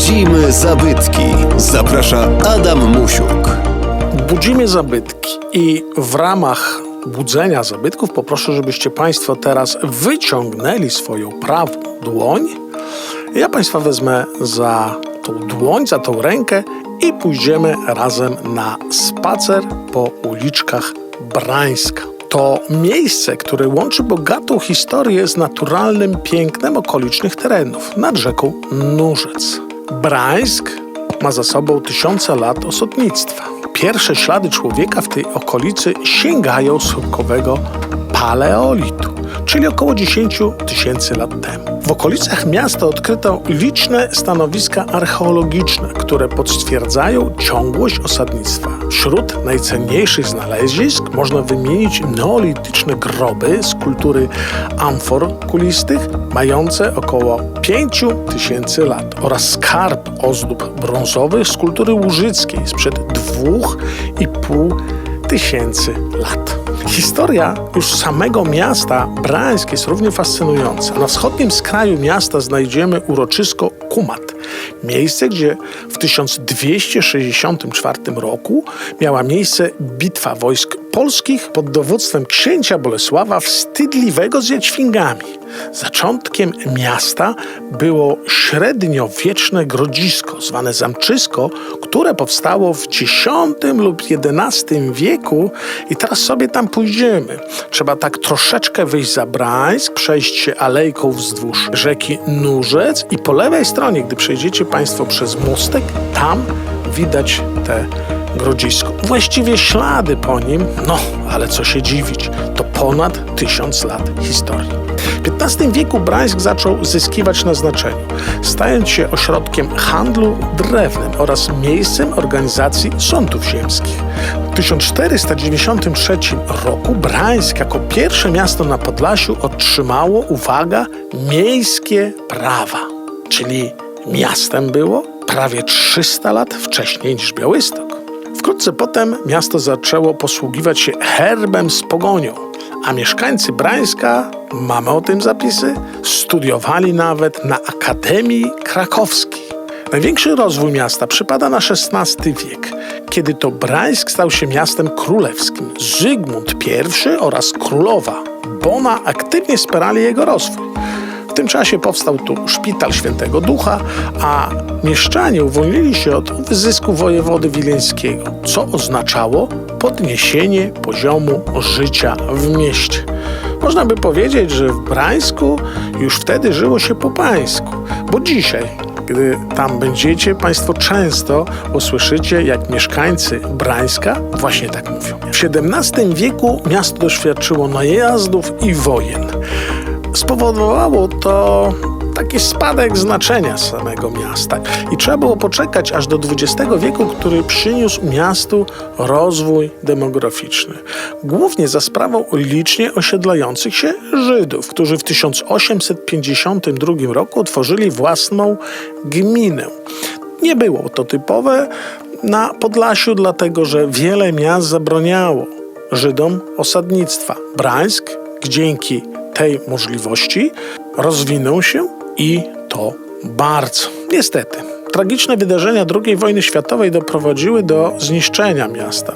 Budzimy zabytki. Zaprasza Adam Musiuk. Budzimy zabytki i w ramach budzenia zabytków poproszę, żebyście Państwo teraz wyciągnęli swoją prawą dłoń. Ja Państwa wezmę za tą dłoń, za tą rękę i pójdziemy razem na spacer po uliczkach Brańska. To miejsce, które łączy bogatą historię z naturalnym pięknem okolicznych terenów nad rzeką Nurzec. Brańsk ma za sobą tysiące lat osadnictwa. Pierwsze ślady człowieka w tej okolicy sięgają schyłkowego paleolitu, czyli około 10 tysięcy lat temu. W okolicach miasta odkryto liczne stanowiska archeologiczne, które potwierdzają ciągłość osadnictwa. Wśród najcenniejszych znalezisk można wymienić neolityczne groby z kultury amfor kulistych, mające około 5 tysięcy lat oraz skarb ozdób brązowych z kultury łużyckiej sprzed 2,5 tysięcy lat. Historia już samego miasta Brańsk jest równie fascynująca. Na wschodnim skraju miasta znajdziemy uroczysko Kumat, miejsce, gdzie w 1264 roku miała miejsce bitwa wojsk polskich pod dowództwem księcia Bolesława Wstydliwego z Jaćwingami. Zaczątkiem miasta było średniowieczne grodzisko, zwane zamczysko, które powstało w X lub XI wieku i teraz sobie tam pójdziemy. Trzeba tak troszeczkę wyjść za Brańsk, przejść się alejką wzdłuż rzeki Nurzec i po lewej stronie, gdy przejdziecie Państwo przez mostek, tam widać te grodzisko. Właściwie ślady po nim, no ale co się dziwić, to ponad tysiąc lat historii. W XV wieku Brańsk zaczął zyskiwać na znaczeniu, stając się ośrodkiem handlu drewnem oraz miejscem organizacji sądów ziemskich. W 1493 roku Brańsk jako pierwsze miasto na Podlasiu otrzymało, uwaga, miejskie prawa, czyli miastem było prawie 300 lat wcześniej niż Białystok. Wkrótce potem miasto zaczęło posługiwać się herbem z pogonią, a mieszkańcy Brańska, mamy o tym zapisy, studiowali nawet na Akademii Krakowskiej. Największy rozwój miasta przypada na XVI wiek, kiedy to Brańsk stał się miastem królewskim. Zygmunt I oraz królowa Bona aktywnie wspierali jego rozwój. W tym czasie powstał tu szpital Świętego Ducha, a mieszczanie uwolnili się od wyzysku wojewody wileńskiego, co oznaczało podniesienie poziomu życia w mieście. Można by powiedzieć, że w Brańsku już wtedy żyło się po pańsku, bo dzisiaj, gdy tam będziecie, Państwo często usłyszycie, jak mieszkańcy Brańska właśnie tak mówią. W XVII wieku miasto doświadczyło najazdów i wojen spowodowało to taki spadek znaczenia samego miasta. I trzeba było poczekać aż do XX wieku, który przyniósł miastu rozwój demograficzny. Głównie za sprawą licznie osiedlających się Żydów, którzy w 1852 roku utworzyli własną gminę. Nie było to typowe na Podlasiu, dlatego że wiele miast zabraniało Żydom osadnictwa. Brańsk dzięki tej możliwości rozwinął się i to bardzo. Niestety, tragiczne wydarzenia II wojny światowej doprowadziły do zniszczenia miasta.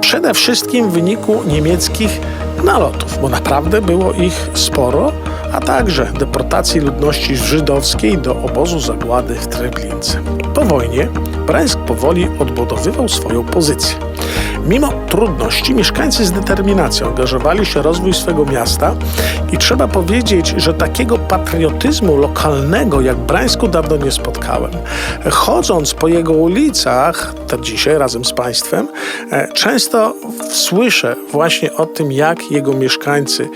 Przede wszystkim w wyniku niemieckich nalotów, bo naprawdę było ich sporo, a także deportacji ludności żydowskiej do obozu zagłady w Treblince. Po wojnie Brańsk powoli odbudowywał swoją pozycję. Mimo trudności mieszkańcy z determinacją angażowali się w rozwój swego miasta i trzeba powiedzieć, że takiego patriotyzmu lokalnego jak Brańsku dawno nie spotkałem. Chodząc po jego ulicach, to dzisiaj razem z Państwem, e, często słyszę właśnie o tym, jak jego mieszkańcy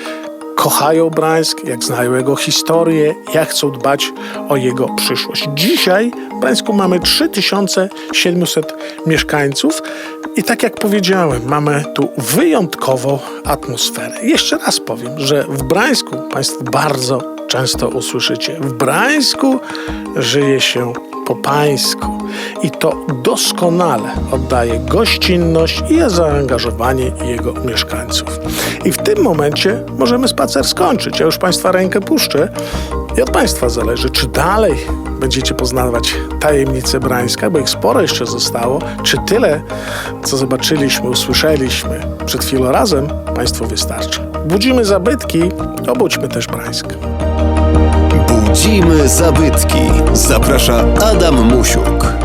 kochają Brańsk, jak znają jego historię, jak chcą dbać o jego przyszłość. Dzisiaj w Brańsku mamy 3700 mieszkańców i tak jak powiedziałem, mamy tu wyjątkową atmosferę. Jeszcze raz powiem, że w Brańsku Państwo bardzo często usłyszycie, w Brańsku żyje się po pańsku i to doskonale oddaje gościnność i zaangażowanie jego mieszkańców. I w tym momencie możemy spacer skończyć. Ja już Państwa rękę puszczę I od Państwa zależy, czy dalej będziecie poznawać tajemnice Brańska, bo ich sporo jeszcze zostało, czy tyle, co zobaczyliśmy, usłyszeliśmy przed chwilą razem, Państwu wystarczy. Budzimy zabytki, obudźmy też Brańsk. Budzimy zabytki. Zaprasza Adam Musiuk.